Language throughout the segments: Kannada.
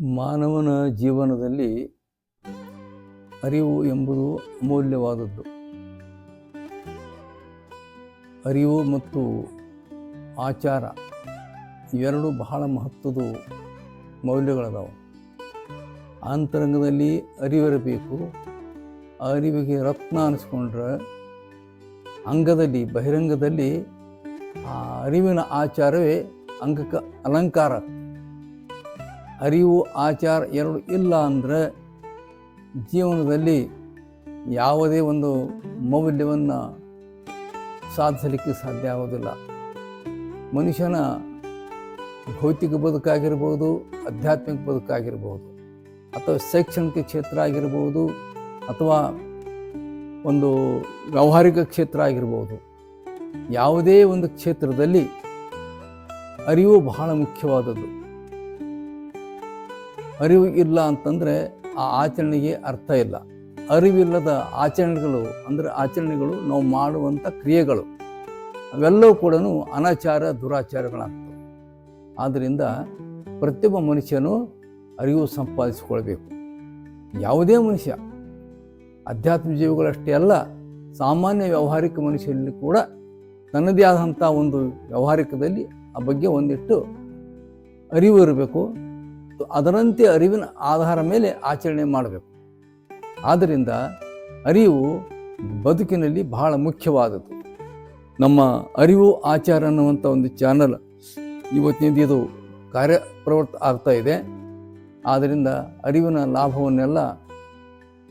ಮಾನವನ ಜೀವನದಲ್ಲಿ ಅರಿವು ಎಂಬುದು ಅಮೂಲ್ಯವಾದದ್ದು. ಅರಿವು ಮತ್ತು ಆಚಾರ ಇವೆರಡೂ ಬಹಳ ಮಹತ್ವದ ಮೌಲ್ಯಗಳದಾವು. ಅಂತರಂಗದಲ್ಲಿ ಅರಿವಿರಬೇಕು. ಅರಿವಿಗೆ ರತ್ನ ಅನಿಸ್ಕೊಂಡ್ರೆ ಅಂಗದಲ್ಲಿ, ಬಹಿರಂಗದಲ್ಲಿ ಆ ಅರಿವಿನ ಆಚಾರವೇ ಅಂಗಕ್ಕೆ ಅಲಂಕಾರ. ಅರಿವು, ಆಚಾರ ಎರಡು ಇಲ್ಲ ಅಂದರೆ ಜೀವನದಲ್ಲಿ ಯಾವುದೇ ಒಂದು ಮೌಲ್ಯವನ್ನು ಸಾಧಿಸಲಿಕ್ಕೆ ಸಾಧ್ಯ ಆಗೋದಿಲ್ಲ. ಮನುಷ್ಯನ ಭೌತಿಕ ಬದುಕಾಗಿರ್ಬೋದು, ಆಧ್ಯಾತ್ಮಿಕ ಬದುಕಾಗಿರ್ಬೋದು, ಅಥವಾ ಶೈಕ್ಷಣಿಕ ಕ್ಷೇತ್ರ ಆಗಿರ್ಬೋದು, ಅಥವಾ ಒಂದು ವ್ಯಾವಹಾರಿಕ ಕ್ಷೇತ್ರ ಆಗಿರ್ಬೋದು, ಯಾವುದೇ ಒಂದು ಕ್ಷೇತ್ರದಲ್ಲಿ ಅರಿವು ಬಹಳ ಮುಖ್ಯವಾದದ್ದು. ಅರಿವು ಇಲ್ಲ ಅಂತಂದರೆ ಆ ಆಚರಣೆಗೆ ಅರ್ಥ ಇಲ್ಲ. ಅರಿವಿಲ್ಲದ ಆಚರಣೆಗಳು ಅಂದರೆ ಆಚರಣೆಗಳು ನಾವು ಮಾಡುವಂಥ ಕ್ರಿಯೆಗಳು. ಅವೆಲ್ಲವೂ ಕೂಡ ಅನಾಚಾರ, ದುರಾಚಾರಗಳಾಗ್ತವೆ. ಆದ್ದರಿಂದ ಪ್ರತಿಯೊಬ್ಬ ಮನುಷ್ಯನು ಅರಿವು ಸಂಪಾದಿಸಿಕೊಳ್ಬೇಕು. ಯಾವುದೇ ಮನುಷ್ಯ, ಅಧ್ಯಾತ್ಮ ಜೀವಿಗಳಷ್ಟೇ ಅಲ್ಲ, ಸಾಮಾನ್ಯ ವ್ಯಾವಹಾರಿಕ ಮನುಷ್ಯನಲ್ಲಿ ಕೂಡ ತನ್ನದೇ ಆದಂಥ ಒಂದು ವ್ಯಾವಹಾರಿಕದಲ್ಲಿ ಆ ಬಗ್ಗೆ ಒಂದಿಟ್ಟು ಅರಿವು ಇರಬೇಕು. ಅದರಂತೆ ಅರಿವಿನ ಆಧಾರ ಮೇಲೆ ಆಚರಣೆ ಮಾಡಬೇಕು. ಆದ್ದರಿಂದ ಅರಿವು ಬದುಕಿನಲ್ಲಿ ಬಹಳ ಮುಖ್ಯವಾದದ್ದು. ನಮ್ಮ ಅರಿವು ಆಚಾರ ಅನ್ನುವಂಥ ಒಂದು ಚಾನಲ್ ಇವತ್ತಿನಿಂದ ಇದು ಕಾರ್ಯಪ್ರವೃತ್ತ ಆಗ್ತಾ ಇದೆ. ಆದ್ದರಿಂದ ಅರಿವಿನ ಲಾಭವನ್ನೆಲ್ಲ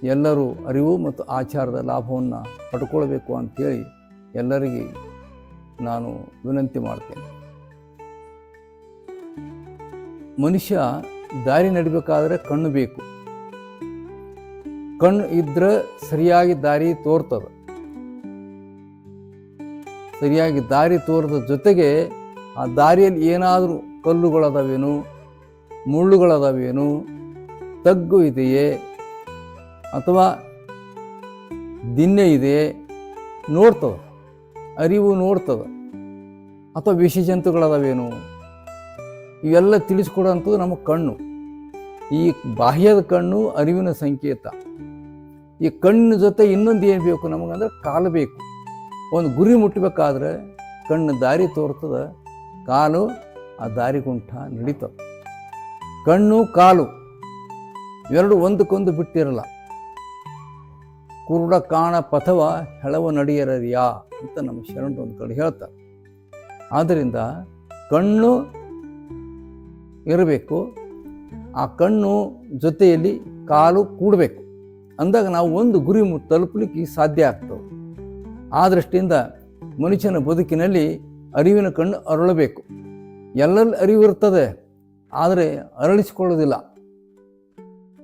ಎಲ್ಲರೂ ಅರಿವು ಮತ್ತು ಆಚಾರದ ಲಾಭವನ್ನು ಪಡ್ಕೊಳ್ಬೇಕು ಅಂಥೇಳಿ ಎಲ್ಲರಿಗೆ ನಾನು ವಿನಂತಿ ಮಾಡ್ತೇನೆ. ಮನುಷ್ಯ ದಾರಿ ನಡಿಬೇಕಾದ್ರೆ ಕಣ್ಣು ಬೇಕು. ಕಣ್ಣು ಇದ್ರೆ ಸರಿಯಾಗಿ ದಾರಿ ತೋರ್ತದ. ಸರಿಯಾಗಿ ದಾರಿ ತೋರದ ಜೊತೆಗೆ ಆ ದಾರಿಯಲ್ಲಿ ಏನಾದರೂ ಕಲ್ಲುಗಳದಾವೇನು, ಮುಳ್ಳುಗಳದಾವೇನು, ತಗ್ಗು ಇದೆಯೇ ಅಥವಾ ದಿನ್ನೆ ಇದೆಯೇ ನೋಡ್ತದ, ಅರಿವು ನೋಡ್ತದ ಅಥವಾ ವಿಷಿ ಜಂತುಗಳದಾವೇನು ಇವೆಲ್ಲ ತಿಳಿಸ್ಕೊಡೋಂಥದ್ದು ನಮ್ಮ ಕಣ್ಣು. ಈ ಬಾಹ್ಯದ ಕಣ್ಣು ಅರಿವಿನ ಸಂಕೇತ. ಈ ಕಣ್ಣಿನ ಜೊತೆ ಇನ್ನೊಂದು ಏನು ಬೇಕು ನಮಗಂದ್ರೆ ಕಾಲು ಬೇಕು. ಒಂದು ಗುರಿ ಮುಟ್ಟಬೇಕಾದ್ರೆ ಕಣ್ಣು ದಾರಿ ತೋರ್ತದ, ಕಾಲು ಆ ದಾರಿಗುಂಠ ನಡೀತ ಕಣ್ಣು, ಕಾಲು ಇವೆರಡು ಒಂದಕ್ಕೊಂದು ಬಿಟ್ಟಿರಲ್ಲ. ಕುರುಡ, ಕಾಣ, ಪಥವ ಹೆಳವ ನಡೆಯರಯ್ಯ ಅಂತ ನಮ್ಮ ಶರಣರು ಒಂದು ಕಡೆ ಹೇಳ್ತಾರೆ. ಆದ್ದರಿಂದ ಕಣ್ಣು ಇರಬೇಕು. ಆ ಕಣ್ಣು ಜೊತೆಯಲ್ಲಿ ಕಾಲು ಕೂಡಬೇಕು. ಅಂದಾಗ ನಾವು ಒಂದು ಗುರಿ ತಲುಪಲಿಕ್ಕೆ ಸಾಧ್ಯ ಆಗ್ತವೆ ಆ ದೃಷ್ಟಿಯಿಂದ ಮನುಷ್ಯನ ಬದುಕಿನಲ್ಲಿ ಅರಿವಿನ ಕಣ್ಣು ಅರಳಬೇಕು. ಎಲ್ಲರಲ್ಲಿ ಅರಿವು ಆದರೆ ಅರಳಿಸಿಕೊಳ್ಳೋದಿಲ್ಲ.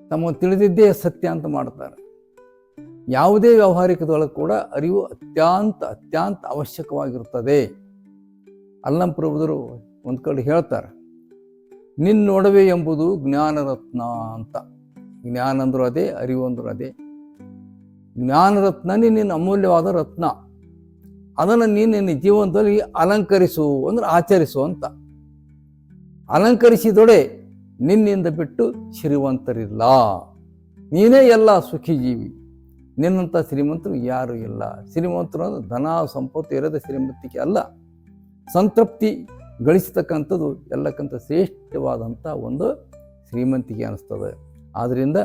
ತಮಗೆ ತಿಳಿದಿದ್ದೇ ಸತ್ಯ ಅಂತ ಮಾಡ್ತಾರೆ. ಯಾವುದೇ ವ್ಯಾವಹಾರಿಕದೊಳಗೆ ಕೂಡ ಅರಿವು ಅತ್ಯಂತ ಅತ್ಯಂತ ಅವಶ್ಯಕವಾಗಿರುತ್ತದೆ ಅಲ್ಲಂ ಪ್ರಭುದರು ಒಂದು ಕಡೆ ಹೇಳ್ತಾರೆ ನಿನ್ನೊಡವೆ ಎಂಬುದು ಜ್ಞಾನರತ್ನ ಅಂತ. ಜ್ಞಾನ ಅಂದರೂ ಅದೇ ಅರಿವು ಅಂದರೂ ಅದೇ ಜ್ಞಾನರತ್ನನೇ ನಿನ್ನ ಅಮೂಲ್ಯವಾದ ರತ್ನ. ಅದನ್ನು ನೀನು ನಿನ್ನ ಜೀವನದಲ್ಲಿ ಅಲಂಕರಿಸು ಅಂದ್ರೆ ಆಚರಿಸು ಅಂತ. ಅಲಂಕರಿಸಿದೊಡೆ ನಿನ್ನಿಂದ ಬಿಟ್ಟು ಶ್ರೀಮಂತರಿಲ್ಲ. ನೀನೇ ಎಲ್ಲ ಸುಖಿ ಜೀವಿ ನಿನ್ನಂಥ ಶ್ರೀಮಂತರು ಯಾರೂ ಇಲ್ಲ. ಶ್ರೀಮಂತರು ಅಂದ್ರೆ ಧನ, ಸಂಪತ್ತು ಇರದ ಶ್ರೀಮಂತಿಕೆ ಅಲ್ಲ. ಸಂತೃಪ್ತಿ ಗಳಿಸತಕ್ಕಂಥದ್ದು ಎಲ್ಲಕ್ಕಿಂತ ಶ್ರೇಷ್ಠವಾದಂಥ ಒಂದು ಶ್ರೀಮಂತಿಕೆ ಅನ್ನಿಸ್ತದೆ. ಆದ್ದರಿಂದ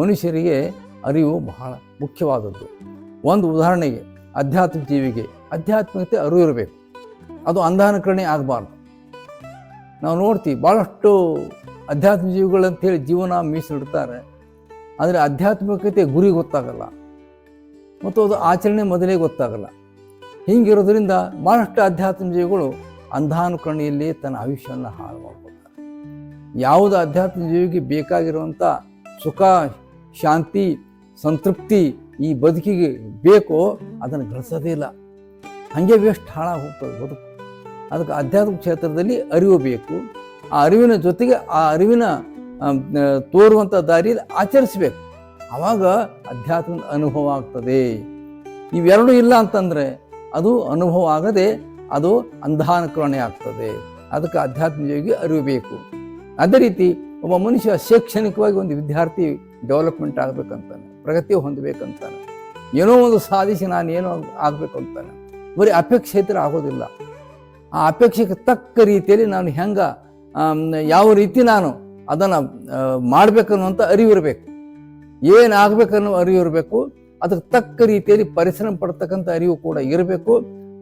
ಮನುಷ್ಯರಿಗೆ ಅರಿವು ಬಹಳ ಮುಖ್ಯವಾದದ್ದು. ಒಂದು ಉದಾಹರಣೆಗೆ ಅಧ್ಯಾತ್ಮ ಜೀವಿಗೆ ಆಧ್ಯಾತ್ಮಿಕತೆ ಅರಿವು ಇರಬೇಕು. ಅದು ಅಂಧಾನುಕರಣೆ ಆಗಬಾರ್ದು. ನಾವು ನೋಡ್ತೀವಿ ಭಾಳಷ್ಟು ಅಧ್ಯಾತ್ಮ ಜೀವಿಗಳಂತೇಳಿ ಜೀವನ ಮೀಸಲಿಡ್ತಾರೆ. ಆದರೆ ಆಧ್ಯಾತ್ಮಿಕತೆ ಗುರಿ ಗೊತ್ತಾಗಲ್ಲ. ಮತ್ತು ಅದು ಆಚರಣೆ ಮೊದಲೇ ಗೊತ್ತಾಗಲ್ಲ. ಹೀಗಿರೋದ್ರಿಂದ ಭಾಳಷ್ಟು ಆಧ್ಯಾತ್ಮ ಜೀವಿಗಳು ಅಂಧಾನುಕರಣೆಯಲ್ಲಿ ತನ್ನ ಆಯುಷ್ಯವನ್ನು ಹಾಳು ಮಾಡ್ಕೊಳ್ತಾರೆ. ಯಾವುದು ಆಧ್ಯಾತ್ಮ ಜೀವಿಗೆ ಬೇಕಾಗಿರುವಂಥ ಸುಖ, ಶಾಂತಿ, ಸಂತೃಪ್ತಿ ಈ ಬದುಕಿಗೆ ಬೇಕೋ ಅದನ್ನು ಗಳಿಸೋದೇ ಇಲ್ಲ. ಹಾಗೆ ವೇಸ್ಟ್ ಹಾಳಾಗಿ ಹೋಗ್ತದೆ ಬದುಕು. ಅದಕ್ಕೆ ಆಧ್ಯಾತ್ಮಿಕ ಕ್ಷೇತ್ರದಲ್ಲಿ ಅರಿವು ಬೇಕು. ಆ ಅರಿವಿನ ಜೊತೆಗೆ ಆ ಅರಿವಿನ ತೋರುವಂಥ ದಾರಿಯಲ್ಲಿ ಆಚರಿಸಬೇಕು. ಆವಾಗ ಅಧ್ಯಾತ್ಮದ ಅನುಭವ ಆಗ್ತದೆ. ಇವೆರಡೂ ಇಲ್ಲ ಅಂತಂದರೆ ಅದು ಅನುಭವ ಆಗದೆ ಅದು ಅಂಧಾನುಕರಣೆ ಆಗ್ತದೆ. ಅದಕ್ಕೆ ಆಧ್ಯಾತ್ಮಿಕವಾಗಿ ಅರಿವು ಬೇಕು. ಅದೇ ರೀತಿ ಒಬ್ಬ ಮನುಷ್ಯ ಶೈಕ್ಷಣಿಕವಾಗಿ ಒಂದು ವಿದ್ಯಾರ್ಥಿ ಡೆವಲಪ್ಮೆಂಟ್ ಆಗಬೇಕಂತಾನೆ, ಪ್ರಗತಿ ಹೊಂದಬೇಕಂತಾನೆ, ಏನೋ ಒಂದು ಸಾಧಿಸಿ ನಾನು ಏನೋ ಆಗಬೇಕು ಅಂತಾನೆ ಬರೀ ಅಪೇಕ್ಷೆ ಇದ್ರೆ ಆಗೋದಿಲ್ಲ. ಆ ಅಪೇಕ್ಷೆಗೆ ತಕ್ಕ ರೀತಿಯಲ್ಲಿ ನಾನು ಹೆಂಗ ಯಾವ ರೀತಿ ನಾನು ಅದನ್ನು ಮಾಡಬೇಕನ್ನುವಂಥ ಅರಿವಿರಬೇಕು ಏನು ಅರಿವಿರಬೇಕು ಅದಕ್ಕೆ ತಕ್ಕ ರೀತಿಯಲ್ಲಿ ಪರಿಶ್ರಮ ಪಡ್ತಕ್ಕಂಥ ಅರಿವು ಕೂಡ ಇರಬೇಕು.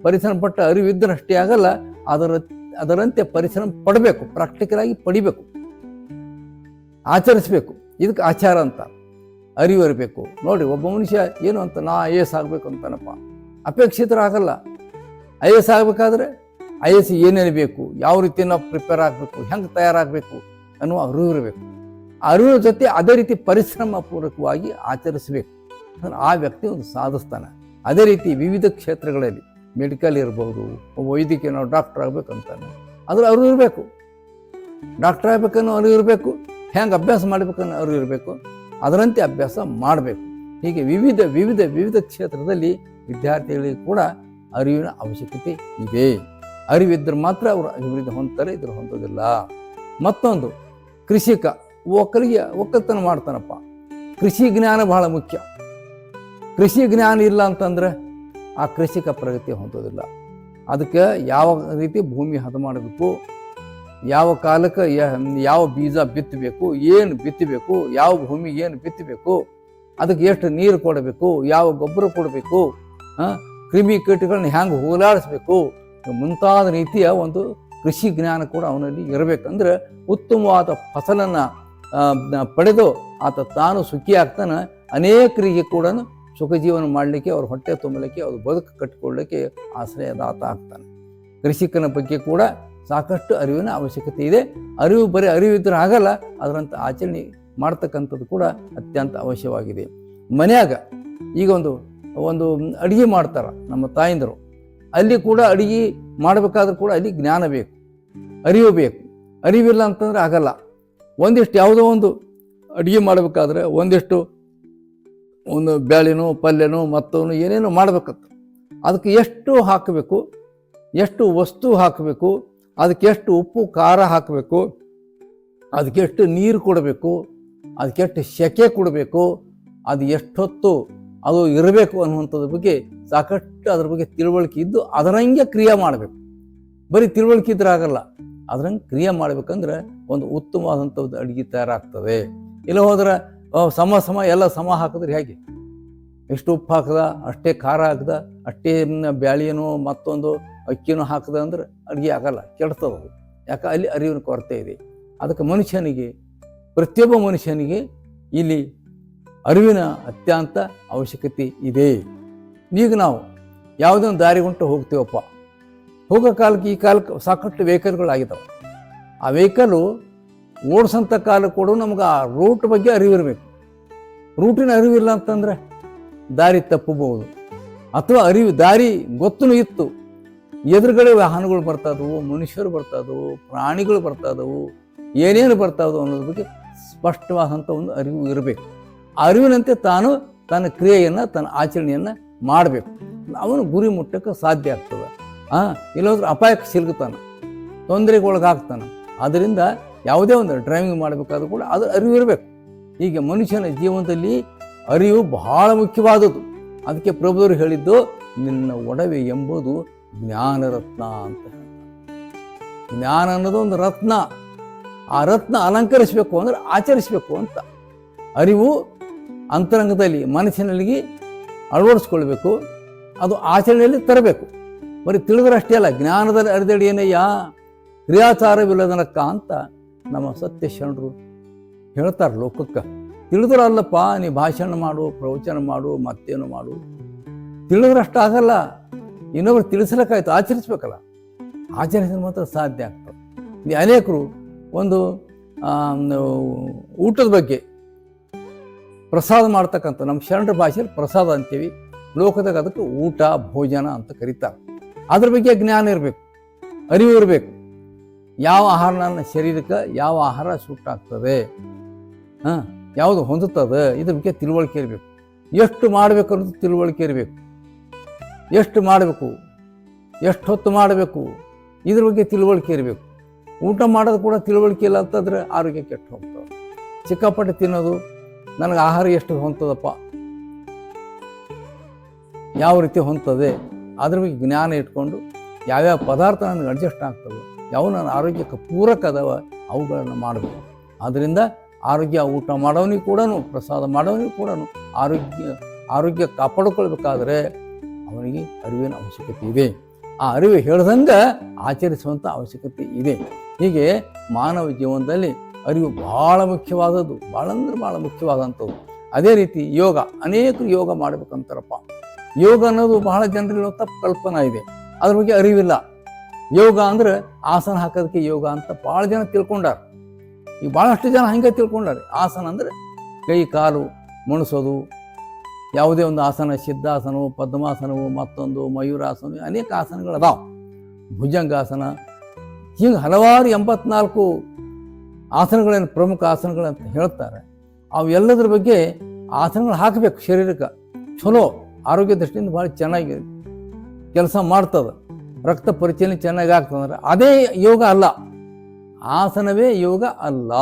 ಪರಿಶ್ರಮ ಪಟ್ಟ ಅರಿವಿದ್ದರೆ ಇದ್ದರಷ್ಟೇ ಆಗಲ್ಲ, ಅದರ, ಅದರಂತೆ ಪರಿಶ್ರಮ ಪಡಬೇಕು ಪ್ರಾಕ್ಟಿಕಲ್ ಆಗಿ ಪಡಿಬೇಕು. ಆಚರಿಸ್ಬೇಕು. ಇದಕ್ಕೆ ಆಚಾರ ಅಂತ. ಅರಿವರಬೇಕು ನೋಡಿ, ಒಬ್ಬ ಮನುಷ್ಯ ಏನು ಅಂತ, ನಾ ಐ ಎಸ್ ಆಗಬೇಕು ಅಂತಾನಪ್ಪ. ಅಪೇಕ್ಷಿತರಾಗಲ್ಲ. ಐ ಎಸ್ ಆಗಬೇಕಾದ್ರೆ ಐ ಎಸ್ ಏನೇನು ಬೇಕು ಯಾವ ರೀತಿ ನಾವು ಪ್ರಿಪೇರ್ ಆಗಬೇಕು, ಹೆಂಗೆ ತಯಾರಾಗಬೇಕು ಅನ್ನುವ ಅರಿವು ಇರಬೇಕು. ಅರಿವಿನ ಜೊತೆ ಅದೇ ರೀತಿ ಪರಿಶ್ರಮ ಪೂರ್ವಕವಾಗಿ ಆಚರಿಸಬೇಕು. ಆ ವ್ಯಕ್ತಿ ಒಂದು ಸಾಧಿಸ್ತಾನೆ ಅದೇ ರೀತಿ ವಿವಿಧ ಕ್ಷೇತ್ರಗಳಲ್ಲಿ ಮೆಡಿಕಲ್ ಇರ್ಬೋದು, ವೈದ್ಯಕೀಯ ನಾವು ಡಾಕ್ಟರ್ ಆಗಬೇಕಂತಾನೆ. ಆದ್ರೆ ಅವರು ಇರಬೇಕು. ಡಾಕ್ಟರ್ ಆಗ್ಬೇಕನ್ನೋ ಅರಿವು ಇರಬೇಕು. ಹೆಂಗೆ ಅಭ್ಯಾಸ ಮಾಡ್ಬೇಕನ್ನೋ ಅವರು ಇರಬೇಕು. ಅದರಂತೆ ಅಭ್ಯಾಸ ಮಾಡಬೇಕು. ಹೀಗೆ ವಿವಿಧ ವಿವಿಧ ವಿವಿಧ ಕ್ಷೇತ್ರದಲ್ಲಿ ವಿದ್ಯಾರ್ಥಿಗಳಿಗೆ ಕೂಡ ಅರಿವಿನ ಅವಶ್ಯಕತೆ ಇದೆ. ಅರಿವಿದ್ದರೆ ಮಾತ್ರ ಅವರು ಅಭಿವೃದ್ಧಿ ಹೊಂದ್ತಾರೆ, ಇದ್ರ ಹೊಂದೋದಿಲ್ಲ. ಮತ್ತೊಂದು, ಕೃಷಿಕ, ಒಕ್ಕಲಿಗೆ, ಒಕ್ಕಲ್ತನ ಮಾಡ್ತಾನಪ್ಪ. ಕೃಷಿ ಜ್ಞಾನ ಬಹಳ ಮುಖ್ಯ. ಕೃಷಿ ಜ್ಞಾನ ಇಲ್ಲ ಅಂತಂದ್ರೆ ಆ ಕೃಷಿಕ ಪ್ರಗತಿ ಹೊಂದೋದಿಲ್ಲ. ಅದಕ್ಕೆ ಯಾವ ರೀತಿ ಭೂಮಿ ಹದ ಮಾಡಬೇಕು, ಯಾವ ಕಾಲಕ್ಕೆ ಯಾವ ಬೀಜ ಬಿತ್ತಬೇಕು, ಏನು ಬಿತ್ತಬೇಕು, ಯಾವ ಭೂಮಿಗೆ ಏನು ಬಿತ್ತಬೇಕು, ಅದಕ್ಕೆ ಎಷ್ಟು ನೀರು ಕೊಡಬೇಕು, ಯಾವ ಗೊಬ್ಬರ ಕೊಡಬೇಕು ಕ್ರಿಮಿ ಕೀಟಗಳನ್ನ ಹ್ಯಾಂಗೆ ಹೋಗಲಾಡಿಸ್ಬೇಕು ಮುಂತಾದ ರೀತಿಯ ಒಂದು ಕೃಷಿ ಜ್ಞಾನ ಕೂಡ ಅವನಲ್ಲಿ ಇರಬೇಕಂದ್ರೆ ಉತ್ತಮವಾದ ಫಸಲನ್ನು ಪಡೆದು ಆತ ತಾನು ಸುಖಿಯಾಗ್ತಾನೆ, ಅನೇಕರಿಗೆ ಕೂಡ ಸುಖ ಜೀವನ ಮಾಡಲಿಕ್ಕೆ, ಅವ್ರ ಹೊಟ್ಟೆ ತುಂಬಲಿಕ್ಕೆ, ಅವ್ರ ಬದುಕು ಕಟ್ಟಿಕೊಳ್ಳಲಿಕ್ಕೆ ಆಶ್ರಯದಾತ ಆಗ್ತಾನೆ. ಕೃಷಿಕನ ಬಗ್ಗೆ ಕೂಡ ಸಾಕಷ್ಟು ಅರಿವಿನ ಅವಶ್ಯಕತೆ ಇದೆ. ಅರಿವು ಬರೀ ಅರಿವಿದ್ರೆ ಆಗಲ್ಲ ಅದರಂಥ ಆಚರಣೆ ಮಾಡ್ತಕ್ಕಂಥದ್ದು ಕೂಡ ಅತ್ಯಂತ ಅವಶ್ಯವಾಗಿದೆ. ಮನೆಯಾಗ ಈಗ ಒಂದು ಒಂದು ಅಡುಗೆ ಮಾಡ್ತಾರೆ ನಮ್ಮ ತಾಯಂದರು. ಅಲ್ಲಿ ಕೂಡ ಅಡುಗೆ ಮಾಡಬೇಕಾದ್ರೂ ಕೂಡ ಅಲ್ಲಿ ಜ್ಞಾನ ಬೇಕು, ಅರಿವು ಬೇಕು. ಅರಿವಿಲ್ಲ ಅಂತಂದರೆ ಆಗಲ್ಲ. ಒಂದಿಷ್ಟು ಯಾವುದೋ ಒಂದು ಅಡುಗೆ ಮಾಡಬೇಕಾದ್ರೆ ಒಂದಿಷ್ಟು ಒಂದು ಬ್ಯಾಳಿನೋ, ಪಲ್ಯನೋ, ಮತ್ತವನು ಏನೇನೋ ಮಾಡಬೇಕಂತ. ಅದಕ್ಕೆ ಎಷ್ಟು ಹಾಕಬೇಕು, ಎಷ್ಟು ವಸ್ತು ಹಾಕಬೇಕು, ಅದಕ್ಕೆ ಎಷ್ಟು ಉಪ್ಪು, ಖಾರ ಹಾಕಬೇಕು, ಅದಕ್ಕೆ ಎಷ್ಟು ನೀರು ಕೊಡಬೇಕು, ಅದಕ್ಕೆ ಎಷ್ಟು ಸೆಕೆ ಕೊಡಬೇಕು, ಅದು ಎಷ್ಟೊತ್ತು ಅದು ಇರಬೇಕು ಅನ್ನುವಂಥದ್ರ ಬಗ್ಗೆ ಸಾಕಷ್ಟು ಅದ್ರ ಬಗ್ಗೆ ತಿಳುವಳಿಕೆ ಇದ್ದು ಅದರಂಗೆ ಕ್ರಿಯೆ ಮಾಡಬೇಕು. ಬರೀ ತಿಳುವಳಿಕೆ ಇದ್ರೆ ಆಗಲ್ಲ, ಅದರಂಗೆ ಕ್ರಿಯೆ ಮಾಡ್ಬೇಕಂದ್ರೆ ಒಂದು ಉತ್ತಮವಾದಂಥದ್ದು ಅಡುಗೆ ತಯಾರಾಗ್ತದೆ. ಇಲ್ಲ ಹೋದ್ರೆ ಸಮ ಸಮ, ಎಲ್ಲ ಸಮ ಹಾಕಿದ್ರೆ ಹೇಗೆ? ಎಷ್ಟು ಉಪ್ಪು ಹಾಕದ, ಅಷ್ಟೇ ಖಾರ ಹಾಕ್ದ, ಅಷ್ಟೇ ಬ್ಯಾಳಿನೋ ಮತ್ತೊಂದು ಅಕ್ಕಿನೂ ಹಾಕದ ಅಂದ್ರೆ ಅಡುಗೆ ಆಗಲ್ಲ, ಕೆಡ್ತದ ಯಾಕೆ, ಅಲ್ಲಿ ಅರಿವಿನ ಕೊರತೆ ಇದೆ. ಅದಕ್ಕೆ ಮನುಷ್ಯನಿಗೆ, ಪ್ರತಿಯೊಬ್ಬ ಮನುಷ್ಯನಿಗೆ ಇಲ್ಲಿ ಅರಿವಿನ ಅತ್ಯಂತ ಅವಶ್ಯಕತೆ ಇದೆ. ಈಗ ನಾವು ಯಾವುದೋ ಒಂದು ದಾರಿ ಉಂಟು ಹೋಗ್ತೀವಪ್ಪ. ಹೋಗೋ ಕಾಲಕ್ಕೆ ಈ ಕಾಲಕ್ಕೆ ಸಾಕಷ್ಟು ವೆಹಿಕಲ್ಗಳಾಗಿದ್ದಾವೆ ಆ ವೆಹಿಕಲ್ಲು ಓಡಿಸೋಂಥ ಕಾಲ ಕೂಡ ನಮ್ಗೆ ಆ ರೂಟ್ ಬಗ್ಗೆ ಅರಿವಿರಬೇಕು. ರೂಟಿನ ಅರಿವಿಲ್ಲ ಅಂತಂದ್ರೆ ದಾರಿ ತಪ್ಪಬಹುದು. ಅಥವಾ ಅರಿವು, ದಾರಿ ಗೊತ್ತೂ ಇತ್ತು. ಎದುರುಗಡೆ ವಾಹನಗಳು ಬರ್ತಾದವು ಮನುಷ್ಯರು ಬರ್ತಾದವು ಪ್ರಾಣಿಗಳು ಬರ್ತಾದವು ಏನೇನು ಬರ್ತಾದವು ಅನ್ನೋದ್ರ ಬಗ್ಗೆ ಸ್ಪಷ್ಟವಾದಂಥ ಒಂದು ಅರಿವು ಇರಬೇಕು. ಅರಿವಿನಂತೆ ತಾನು ತನ್ನ ಕ್ರಿಯೆಯನ್ನು, ತನ್ನ ಆಚರಣೆಯನ್ನು ಮಾಡಬೇಕು. ಅವನು ಗುರಿ ಮುಟ್ಟಕ್ಕೆ ಸಾಧ್ಯ ಆಗ್ತದೆ. ಹಾಂ ಇಲ್ಲಂದ್ರೆ ಅಪಾಯಕ್ಕೆ ಸಿಲುಕುತ್ತಾನೆ. ತೊಂದರೆಗೆ ಒಳಗಾಗ್ತಾನೆ. ಆದ್ದರಿಂದ ಯಾವುದೇ ಒಂದು ಡ್ರೈವಿಂಗ್ ಮಾಡಬೇಕಾದ್ರೂ ಕೂಡ ಅದು ಅರಿವು ಇರಬೇಕು. ಹೀಗೆ ಮನುಷ್ಯನ ಜೀವನದಲ್ಲಿ ಅರಿವು ಬಹಳ ಮುಖ್ಯವಾದದ್ದು. ಅದಕ್ಕೆ ಪ್ರಭುವರು ಹೇಳಿದ್ದು, ನಿನ್ನ ಒಡವೆ ಎಂಬುದು ಜ್ಞಾನರತ್ನ ಅಂತ ಜ್ಞಾನ ಅನ್ನೋದು ಒಂದು ರತ್ನ. ಆ ರತ್ನ ಅಲಂಕರಿಸಬೇಕು ಅಂದ್ರೆ ಆಚರಿಸಬೇಕು ಅಂತ. ಅರಿವು ಅಂತರಂಗದಲ್ಲಿ ಮನಸ್ಸಿನಲ್ಲಿ ಅಳವಡಿಸ್ಕೊಳ್ಬೇಕು. ಅದು ಆಚರಣೆಯಲ್ಲಿ ತರಬೇಕು. ಬರೀ ತಿಳಿದ್ರಷ್ಟೇ ಅಲ್ಲ, ಜ್ಞಾನದಲ್ಲಿ ಅರಿದಡಿಯೇನೆಯ ಕ್ರಿಯಾಚಾರವಿಲ್ಲದನಕ್ಕ ಅಂತ ನಮ್ಮ ಸತ್ಯ ಶರಣರು ಹೇಳ್ತಾರೆ ಲೋಕಕ್ಕೆ, ತಿಳಿದ್ರಲ್ಲಪ್ಪ, ನೀ ಭಾಷಣ ಮಾಡು, ಪ್ರವಚನ ಮಾಡು, ಮತ್ತೇನು ಮಾಡು. ತಿಳಿದ್ರಷ್ಟಾಗಲ್ಲ ಇನ್ನೊಬ್ರು ತಿಳಿಸ್ಲಿಕ್ಕಾಯ್ತು, ಆಚರಿಸ್ಬೇಕಲ್ಲ. ಆಚರಿಸಿದ್ರೆ ಮಾತ್ರ ಸಾಧ್ಯ ಆಗ್ತದೆ. ಈ ಅನೇಕರು ಒಂದು ಊಟದ ಬಗ್ಗೆ ಪ್ರಸಾದ ಮಾಡ್ತಕ್ಕಂಥ, ನಮ್ಮ ಶರಣರ ಭಾಷೆಯಲ್ಲಿ ಪ್ರಸಾದ ಅಂತೀವಿ. ಲೋಕದಾಗ ಅದಕ್ಕೆ ಊಟ, ಭೋಜನ ಅಂತ ಕರೀತಾರೆ. ಅದ್ರ ಬಗ್ಗೆ ಜ್ಞಾನ ಇರಬೇಕು, ಅರಿವು ಇರಬೇಕು. ಯಾವ ಆಹಾರ ನನ್ನ ಶರೀರಕ್ಕೆ ಯಾವ ಆಹಾರ ಸೂಟ್ ಆಗ್ತದೆ ಹಾಂ? ಯಾವುದು ಹೊಂದುತ್ತದೆ? ಇದ್ರ ಬಗ್ಗೆ ತಿಳುವಳಿಕೆ ಇರಬೇಕು. ಎಷ್ಟು ಮಾಡಬೇಕು ಅನ್ನೋದು ತಿಳುವಳಿಕೆ ಇರಬೇಕು. ಎಷ್ಟು ಮಾಡಬೇಕು? ಎಷ್ಟು ಹೊತ್ತು ಮಾಡಬೇಕು? ಇದ್ರ ಬಗ್ಗೆ ತಿಳುವಳಿಕೆ ಇರಬೇಕು. ಊಟ ಮಾಡೋದು ಕೂಡ ತಿಳುವಳಿಕೆ ಇಲ್ಲ ಅಂತಂದ್ರೆ ಆರೋಗ್ಯ ಕೆಟ್ಟು ಹೋಗ್ತದೆ. ಸಿಕ್ಕಾಪಟ್ಟೆ ತಿನ್ನೋದು, ನನಗೆ ಆಹಾರ ಎಷ್ಟು ಹೊಂತದಪ್ಪ ಯಾವ ರೀತಿ ಹೊಂತದೆ ಅದ್ರ ಬಗ್ಗೆ ಜ್ಞಾನ ಇಟ್ಕೊಂಡು ಯಾವ್ಯಾವ ಪದಾರ್ಥ ನನಗೆ ಅಡ್ಜಸ್ಟ್ ಆಗ್ತವೆ? ಯಾವ ನನ್ನ ಆರೋಗ್ಯಕ್ಕೆ ಪೂರಕ ಅದಾವ ಅವುಗಳನ್ನು ಮಾಡಬೇಕು. ಆದ್ದರಿಂದ ಆರೋಗ್ಯ ಊಟ ಮಾಡೋನಿಗೆ ಕೂಡ ಪ್ರಸಾದ ಮಾಡೋನಿಗೆ ಕೂಡ ಆರೋಗ್ಯ ಆರೋಗ್ಯ ಕಾಪಾಡಿಕೊಳ್ಬೇಕಾದ್ರೆ ಅವನಿಗೆ ಅರಿವಿನ ಅವಶ್ಯಕತೆ ಇದೆ. ಆ ಅರಿವು ಹೇಳ್ದಂಗೆ ಆಚರಿಸುವಂಥ ಅವಶ್ಯಕತೆ ಇದೆ. ಹೀಗೆ ಮಾನವ ಜೀವನದಲ್ಲಿ ಅರಿವು ಭಾಳ ಮುಖ್ಯವಾದದ್ದು, ಭಾಳ ಅಂದ್ರೆ ಭಾಳ ಮುಖ್ಯವಾದಂಥದ್ದು. ಅದೇ ರೀತಿ ಯೋಗ, ಅನೇಕರು ಯೋಗ ಮಾಡಬೇಕಂತಾರಪ್ಪ. ಯೋಗ ಅನ್ನೋದು ಬಹಳ ಜನರಿಗೆ ತಪ್ಪು ಕಲ್ಪನಾ ಇದೆ. ಅದ್ರ ಬಗ್ಗೆ ಅರಿವಿಲ್ಲ. ಯೋಗ ಅಂದ್ರೆ ಆಸನ ಹಾಕೋದಕ್ಕೆ ಯೋಗ ಅಂತ ಭಾಳ ಜನ ತಿಳ್ಕೊಂಡಾರ. ಈ ಭಾಳಷ್ಟು ಜನ ಹಂಗೆ ತಿಳ್ಕೊಂಡಾರೆ. ಆಸನ ಅಂದ್ರೆ ಕೈ, ಕಾಲು ಮುಣಿಸೋದು. ಯಾವುದೇ ಒಂದು ಆಸನ ಸಿದ್ಧಾಸನವು ಪದ್ಮಾಸನವು, ಮತ್ತೊಂದು ಮಯೂರಾಸನ ಅನೇಕ ಆಸನಗಳು ಭುಜಂಗಾಸನ. ಹೀಗೆ ಹಲವಾರು ಎಂಬತ್ನಾಲ್ಕು ಆಸನಗಳೇನು ಪ್ರಮುಖ ಆಸನಗಳಂತ ಹೇಳ್ತಾರೆ. ಅವೆಲ್ಲದ್ರ ಬಗ್ಗೆ ಆಸನಗಳು ಹಾಕಬೇಕು ಶರೀರಕ್ಕೆ. ಚಲೋ ಆರೋಗ್ಯ ದೃಷ್ಟಿಯಿಂದ ಭಾಳ ಚೆನ್ನಾಗಿ ಕೆಲಸ ಮಾಡ್ತದೆ. ರಕ್ತ ಪರಿಚಲನೆ ಚೆನ್ನಾಗಿ ಆಗ್ತದಂದ್ರೆ ಅದೇ ಯೋಗ ಅಲ್ಲ. ಆಸನವೇ ಯೋಗ ಅಲ್ಲ.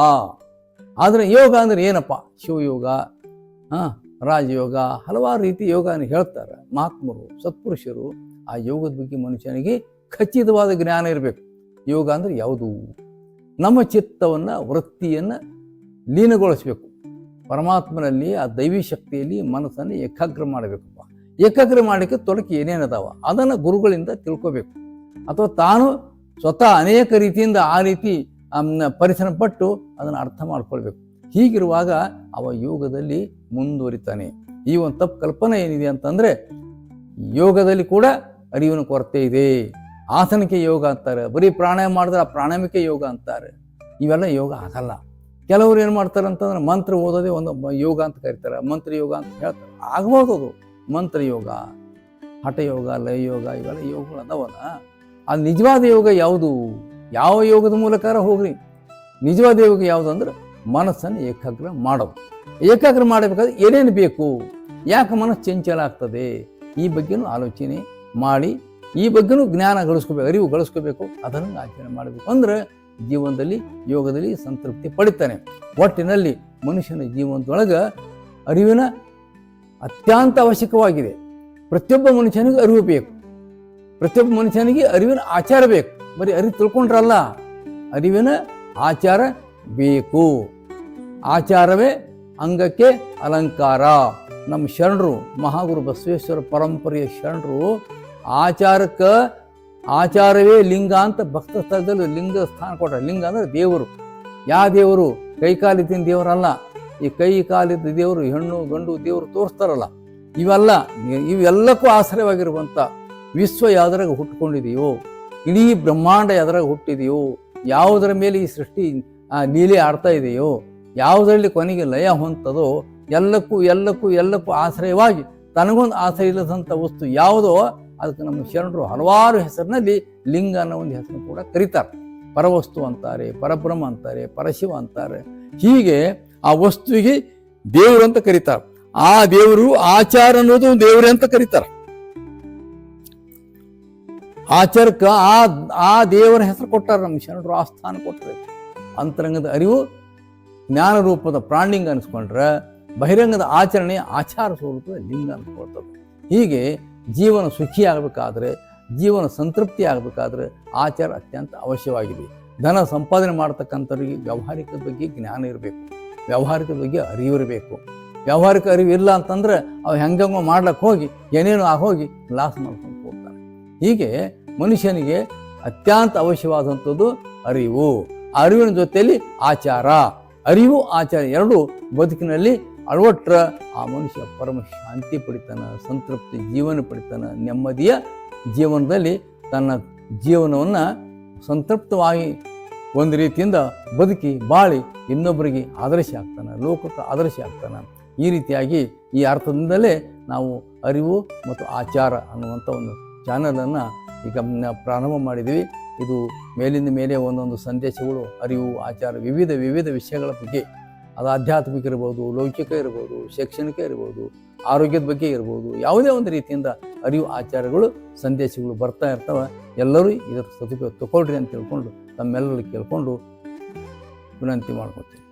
ಆದರೆ ಯೋಗ ಅಂದ್ರೆ ಏನಪ್ಪ? ಶಿವಯೋಗ ಹಾಂ ರಾಜಯೋಗ, ಹಲವಾರು ರೀತಿ ಯೋಗನ ಹೇಳ್ತಾರೆ. ಮಹಾತ್ಮರು, ಸತ್ಪುರುಷರು ಆ ಯೋಗದ ಬಗ್ಗೆ ಮನುಷ್ಯನಿಗೆ ಖಚಿತವಾದ ಜ್ಞಾನ ಇರಬೇಕು. ಯೋಗ ಅಂದ್ರೆ ಯಾವುದು? ನಮ್ಮ ಚಿತ್ತವನ್ನು, ವೃತ್ತಿಯನ್ನು ಲೀನಗೊಳಿಸಬೇಕು. ಪರಮಾತ್ಮನಲ್ಲಿ ಆ ದೈವಿ ಶಕ್ತಿಯಲ್ಲಿ ಮನಸ್ಸನ್ನು ಏಕಾಗ್ರ ಮಾಡಬೇಕಪ್ಪ ಏಕಾಗ್ರ ಮಾಡಲಿಕ್ಕೆ ತೊಡಕಿ ಏನೇನು ಅದಾವ ಅದನ್ನು ಗುರುಗಳಿಂದ ತಿಳ್ಕೋಬೇಕು. ಅಥವಾ ತಾನು ಸ್ವತಃ ಅನೇಕ ರೀತಿಯಿಂದ ಆ ರೀತಿ ಪರಿಶ್ರಮ ಪಟ್ಟು ಅದನ್ನು ಅರ್ಥ ಮಾಡ್ಕೊಳ್ಬೇಕು. ಹೀಗಿರುವಾಗ ಅವ ಯೋಗದಲ್ಲಿ ಮುಂದುವರಿತಾನೆ. ಈ ಒಂದು ತಪ್ಪು ಕಲ್ಪನೆ ಏನಿದೆ ಅಂತಂದರೆ, ಯೋಗದಲ್ಲಿ ಕೂಡ ಅರಿವಿನ ಕೊರತೆ ಇದೆ. ಆಸನಕ್ಕೆ ಯೋಗ ಅಂತಾರೆ, ಬರೀ ಪ್ರಾಣಾಯಾಮ ಮಾಡಿದ್ರೆ ಆ ಪ್ರಾಣಾಯಾಮಕ್ಕೆ ಯೋಗ ಅಂತಾರೆ. ಇವೆಲ್ಲ ಯೋಗ ಆಗಲ್ಲ. ಕೆಲವರು ಏನು ಮಾಡ್ತಾರೆ ಅಂತಂದ್ರೆ, ಮಂತ್ರ ಓದೋದೇ ಒಂದು ಯೋಗ ಅಂತ ಕರೀತಾರೆ, ಮಂತ್ರ ಯೋಗ ಅಂತ ಹೇಳ್ತಾರೆ. ಆಗ್ಬೋದು ಅದು. ಮಂತ್ರ ಯೋಗ ಹಠ ಯೋಗ ಲಯ ಯೋಗ ಇವೆಲ್ಲ ಯೋಗಗಳು ಅದಾವಲ್ಲ ಆ ನಿಜವಾದ ಯೋಗ ಯಾವುದು? ಯಾವ ಯೋಗದ ಮೂಲಕ ಹೋಗ್ರಿ? ನಿಜವಾದ ಯೋಗ ಯಾವುದು ಅಂದ್ರೆ ಮನಸ್ಸನ್ನು ಏಕಾಗ್ರ ಮಾಡೋದು. ಏಕಾಗ್ರ ಮಾಡಬೇಕಾದ್ರೆ ಏನೇನು ಬೇಕು? ಯಾಕೆ ಮನಸ್ಸು ಚಂಚಲ ಆಗ್ತದೆ? ಈ ಬಗ್ಗೆನೂ ಆಲೋಚನೆ ಮಾಡಿ, ಈ ಬಗ್ಗೆನೂ ಜ್ಞಾನ ಗಳಿಸ್ಕೋಬೇಕು, ಅರಿವು ಗಳಿಸ್ಕೋಬೇಕು, ಅದನ್ನು ಆಚರಣೆ ಮಾಡಬೇಕು. ಅಂದ್ರೆ ಜೀವನದಲ್ಲಿ, ಯೋಗದಲ್ಲಿ ಸಂತೃಪ್ತಿ ಪಡಿತಾನೆ. ಒಟ್ಟಿನಲ್ಲಿ ಮನುಷ್ಯನ ಜೀವನದೊಳಗೆ ಅರಿವಿನ ಅತ್ಯಂತ ಅವಶ್ಯಕವಾಗಿದೆ. ಪ್ರತಿಯೊಬ್ಬ ಮನುಷ್ಯನಿಗೆ ಅರಿವು ಬೇಕು. ಪ್ರತಿಯೊಬ್ಬ ಮನುಷ್ಯನಿಗೆ ಅರಿವಿನ ಆಚಾರ ಬೇಕು. ಬರೀ ಅರಿವು ತಿಳ್ಕೊಂಡ್ರಲ್ಲ, ಅರಿವಿನ ಆಚಾರ ಬೇಕು. ಆಚಾರವೇ ಅಂಗಕ್ಕೆ ಅಲಂಕಾರ. ನಮ್ಮ ಶರಣರು, ಮಹಾಗುರು ಬಸವೇಶ್ವರ ಪರಂಪರೆಯ ಶರಣರು, ಆಚಾರಕ್ಕೆ ಆಚಾರವೇ ಲಿಂಗ ಅಂತ ಭಕ್ತ ಸ್ಥಳದಲ್ಲಿ ಲಿಂಗ ಸ್ಥಾನ ಕೊಟ್ಟರೆ. ಲಿಂಗ ಅಂದರೆ ದೇವರು. ಯಾವ ದೇವರು? ಕೈಕಾಲಿದ್ದಿನ ದೇವರಲ್ಲ. ಈ ಕೈ ಕಾಲಿದ್ದ ದೇವರು, ಹೆಣ್ಣು, ಗಂಡು ದೇವರು ತೋರಿಸ್ತಾರಲ್ಲ, ಇವೆಲ್ಲ, ಇವೆಲ್ಲಕ್ಕೂ ಆಶ್ರಯವಾಗಿರುವಂಥ ವಿಶ್ವ ಯಾವುದ್ರಾಗ ಹುಟ್ಕೊಂಡಿದೆಯೋ ಇಡೀ ಬ್ರಹ್ಮಾಂಡ ಯಾವ್ದ್ರಾಗ ಹುಟ್ಟಿದೆಯೋ, ಯಾವುದರ ಮೇಲೆ ಈ ಸೃಷ್ಟಿ ನೀಲಿ ಆಡ್ತಾ ಇದೆಯೋ, ಯಾವುದರಲ್ಲಿ ಕೊನೆಗೆ ಲಯ ಹೊಂತದೋ, ಎಲ್ಲಕ್ಕೂ ಎಲ್ಲಕ್ಕೂ ಎಲ್ಲಕ್ಕೂ ಆಶ್ರಯವಾಗಿ ತನಗೊಂದು ಆಶ್ರಯ ಇಲ್ಲದಂಥ ವಸ್ತು ಯಾವುದೋ, ಅದಕ್ಕೆ ನಮ್ಮ ಶರಣರು ಹಲವಾರು ಹೆಸರಿನಲ್ಲಿ ಲಿಂಗ ಅನ್ನೋ ಒಂದು ಹೆಸರು ಕೂಡ ಕರೀತಾರೆ. ಪರವಸ್ತು ಅಂತಾರೆ, ಪರಬ್ರಹ್ಮ ಅಂತಾರೆ, ಪರಶಿವ ಅಂತಾರೆ. ಹೀಗೆ ಆ ವಸ್ತುವಿಗೆ ದೇವರು ಅಂತ ಕರೀತಾರೆ. ಆ ದೇವರು ಆಚಾರ ಅನ್ನೋದು ದೇವರೇ ಅಂತ ಕರೀತಾರೆ. ಆಚಾರಕ್ಕೆ ಆ ಆ ದೇವರ ಹೆಸರು ಕೊಟ್ಟಾರ ನಮ್ಮ ಶರಣರು, ಆ ಸ್ಥಾನ ಕೊಟ್ಟರೆ ಅಂತರಂಗದ ಅರಿವು ಜ್ಞಾನ ರೂಪದ ಪ್ರಾಣಿಂಗ ಅನಿಸ್ಕೊಂಡ್ರೆ ಬಹಿರಂಗದ ಆಚರಣೆ ಆಚಾರ ಸ್ವರೂಪದ ಲಿಂಗ ಅನ್ಸ್ಕೊಳ್ತದೆ ಹೀಗೆ ಜೀವನ ಸುಖಿ ಆಗಬೇಕಾದ್ರೆ, ಜೀವನ ಸಂತೃಪ್ತಿ ಆಗಬೇಕಾದ್ರೆ ಆಚಾರ ಅತ್ಯಂತ ಅವಶ್ಯವಾಗಿದೆ. ಧನ ಸಂಪಾದನೆ ಮಾಡ್ತಕ್ಕಂಥವ್ರಿಗೆ ವ್ಯವಹಾರಿಕ ಬಗ್ಗೆ ಜ್ಞಾನ ಇರಬೇಕು. ವ್ಯಾವಹಾರಿಕದ ಬಗ್ಗೆ ಅರಿವಿರಬೇಕು ವ್ಯಾವಹಾರಿಕ ಅರಿವು ಇಲ್ಲ ಅಂತಂದ್ರೆ ಅವು ಹೆಂಗೋ ಮಾಡ್ಲಿಕ್ಕೆ ಹೋಗಿ, ಏನೇನು ಆಗೋಗಿ ಲಾಸ್ ಮಾಡ್ಕೊಂಡು ಹೋಗ್ತಾನೆ ಹೀಗೆ ಮನುಷ್ಯನಿಗೆ ಅತ್ಯಂತ ಅವಶ್ಯವಾದಂಥದ್ದು ಅರಿವು. ಆ ಅರಿವಿನ ಜೊತೆಯಲ್ಲಿ ಆಚಾರ. ಅರಿವು, ಆಚಾರ ಎರಡು ಬದುಕಿನಲ್ಲಿ ಅಳವಟ್ರ ಆ ಮನುಷ್ಯ ಪರಮ ಶಾಂತಿ ಪಡಿತಾನ, ಸಂತೃಪ್ತಿ ಜೀವನ ಪಡಿತಾನ, ನೆಮ್ಮದಿಯ ಜೀವನದಲ್ಲಿ ತನ್ನ ಜೀವನವನ್ನು ಸಂತೃಪ್ತವಾಗಿ ಒಂದು ರೀತಿಯಿಂದ ಬದುಕಿ ಬಾಳಿ ಇನ್ನೊಬ್ಬರಿಗೆ ಆದರ್ಶ ಆಗ್ತಾನೆ, ಲೋಕಕ್ಕೆ ಆದರ್ಶ ಆಗ್ತಾನೆ. ಈ ರೀತಿಯಾಗಿ ಈ ಅರ್ಥದಿಂದಲೇ ನಾವು ಅರಿವು ಮತ್ತು ಆಚಾರ ಅನ್ನುವಂಥ ಒಂದು ಚಾನಲನ್ನು ಈಗ ಪ್ರಾರಂಭ ಮಾಡಿದ್ದೀವಿ. ಇದು ಮೇಲಿಂದ ಮೇಲೆ ಒಂದೊಂದು ಸಂದೇಶಗಳು, ಅರಿವು, ಆಚಾರ, ವಿವಿಧ ವಿವಿಧ ವಿಷಯಗಳ ಬಗ್ಗೆ. ಅದು ಆಧ್ಯಾತ್ಮಿಕ ಇರ್ಬೋದು, ಲೌಕಿಕ ಇರ್ಬೋದು, ಶೈಕ್ಷಣಿಕ ಇರ್ಬೋದು, ಆರೋಗ್ಯದ ಬಗ್ಗೆ ಇರ್ಬೋದು, ಯಾವುದೇ ಒಂದು ರೀತಿಯಿಂದ ಅರಿವು ಆಚಾರಗಳು, ಸಂದೇಶಗಳು ಬರ್ತಾ ಇರ್ತವೆ. ಎಲ್ಲರೂ ಇದರ ಸದುಪಯೋಗ ತಗೊಳ್ರಿ ಅಂತ ತಿಳ್ಕೊಂಡು ತಮ್ಮೆಲ್ಲರೂ ಕೇಳ್ಕೊಂಡು ವಿನಂತಿ ಮಾಡ್ಕೊತೀನಿ.